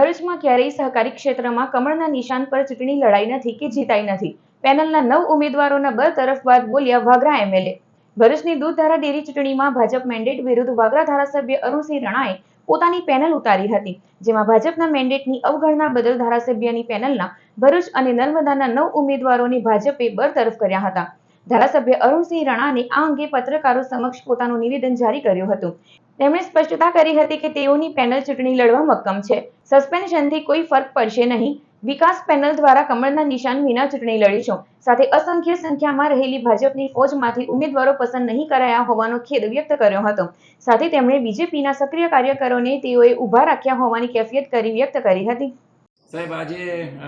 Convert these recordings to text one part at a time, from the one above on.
ભરૂચમાં ક્યારેય સહકારી ક્ષેત્રમાં કમળના નિશાન પર ચૂંટણી લડાઈ નથી કે જીતાઈ નથી. પેનલના નવ ઉમેદવારોના બરતરફ બાદ બોલ્યા વાગરા એમએલએ ભરૂચની દૂધધારા ડેરી ચૂંટણીમાં ભાજપ મેન્ડેટ વિરુદ્ધ વાગરા ધારાસભ્ય અરુણસિંહ રણાએ પોતાની પેનલ ઉતારી હતી, જેમાં ભાજપના મેન્ડેટની અવગણના બદલ ધારાસભ્યની પેનલના ભરૂચ અને નર્મદાના નવ ઉમેદવારોને ભાજપે બરતરફ કર્યા હતા. ધારાસભ્ય અરુણસિંહ રણાને આ અંગે પત્રકારો સમક્ષ પોતાનું નિવેદન જારી કર્યું હતું. તેમણે સ્પષ્ટતા કરી હતી કે તેઓની પેનલ ચૂંટણી લડવા મક્કમ છે. સસ્પેન્શનથી કોઈ ફરક પડશે નહીં. વિકાસ પેનલ દ્વારા કમળના નિશાન વિના ચૂંટણી લડીશું. સાથે અસંખ્ય સંખ્યામાં રહેલી ભાજપની ફોજમાંથી ઉમેદવારો પસંદ નહીં કરાયા હોવાનો ખેદ વ્યક્ત કર્યો હતો. સાથે તેમણે બીજેપીના સક્રિય કાર્યકરોને તેઓએ ઊભા રાખ્યા હોવાની કેફિયત કરી વ્યક્ત કરી હતી. સાહેબ આજે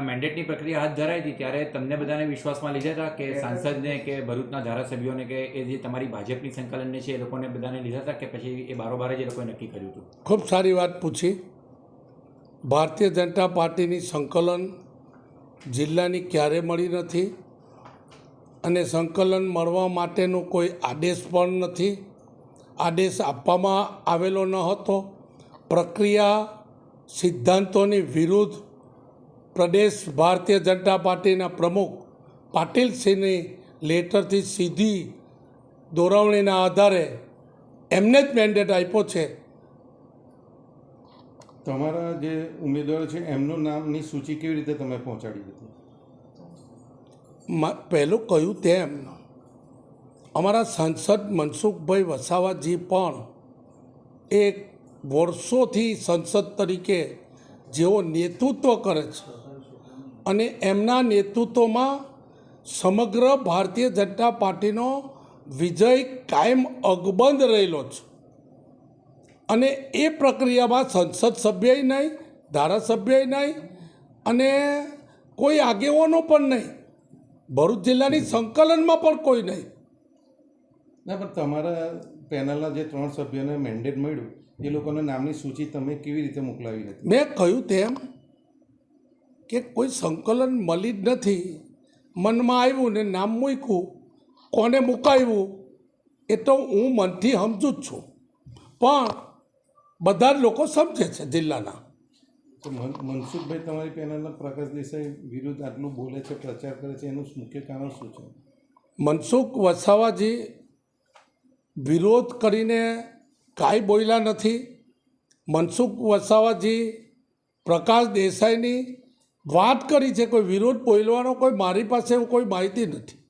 મેન્ડેટની પ્રક્રિયા હાથ ધરાઈ હતી ત્યારે તમને બધાને વિશ્વાસમાં લીધા હતા કે સાંસદને કે ભરૂચના ધારાસભ્યોને કે એ જે તમારી ભાજપની સંકલનને છે એ લોકોને બધાને લીધા હતા કે પછી એ બારોબાર જ એ લોકોએ નક્કી કર્યું હતું? ખૂબ સારી વાત પૂછી. ભારતીય જનતા પાર્ટીની સંકલન જિલ્લાની ક્યારે મળી નથી અને સંકલન મળવા માટેનો કોઈ આદેશ પણ નથી. આદેશ આપવામાં આવેલો ન હતો. પ્રક્રિયા સિદ્ધાંતોની વિરુદ્ધ પ્રદેશ ભારતીય જનતા પાર્ટીના પ્રમુખ પાટીલસિંહની લેટરથી સીધી દોરવણીના આધારે એમને જ મેન્ડેટ આપ્યો છે. તમારા જે ઉમેદવારો છે એમનું નામની સૂચિ કેવી રીતે તમે પહોંચાડી હતી પહેલું કહ્યું તેમ અમારા સાંસદ મનસુખભાઈ વસાવાજી પણ એક વર્ષોથી સંસદ તરીકે જેઓ નેતૃત્વ કરે છે અને એમના નેતૃત્વમાં સમગ્ર ભારતીય જનતા પાર્ટીનો વિજય કાયમ અકબંધ રહેલો છે. અને એ પ્રક્રિયામાં સંસદ સભ્યય નહીં ધારાસભ્યય નહીં અને કોઈ આગેવાનો પણ નહીં. ભરૂચ જિલ્લાની સંકલનમાં પણ કોઈ નહીં. ના પણ તમારા પેનલના જે ત્રણ સભ્યોને મેન્ડેટ મળ્યું એ લોકોના નામની સૂચિ તમે કેવી રીતે મોકલાવી હતી? મેં કહ્યું તેમ કે કોઈ સંકલન મળી જ નથી. મનમાં આવ્યું ને નામ મૂક્યું. કોને મુકાવ્યું? એ તો હું મનથી સમજુ જ છું. પણ બધા જ લોકો સમજે છે જિલ્લાના. તો મન- મનસુખભાઈ તમારી પેનલના પ્રકાશ દેસાઈ વિરુદ્ધ આટલું બોલે છે પ્રચાર કરે છે એનું મુખ્ય કારણ શું છે? મનસુખ વસાવાજી વિરોધ કરીને કાંઈ બોલ્યા નથી. મનસુખ વસાવાજી પ્રકાશ દેસાઈની વાત કરી છે કોઈ વિરોધ બોલવાનો કોઈ મારી પાસે કોઈ માહિતી નથી.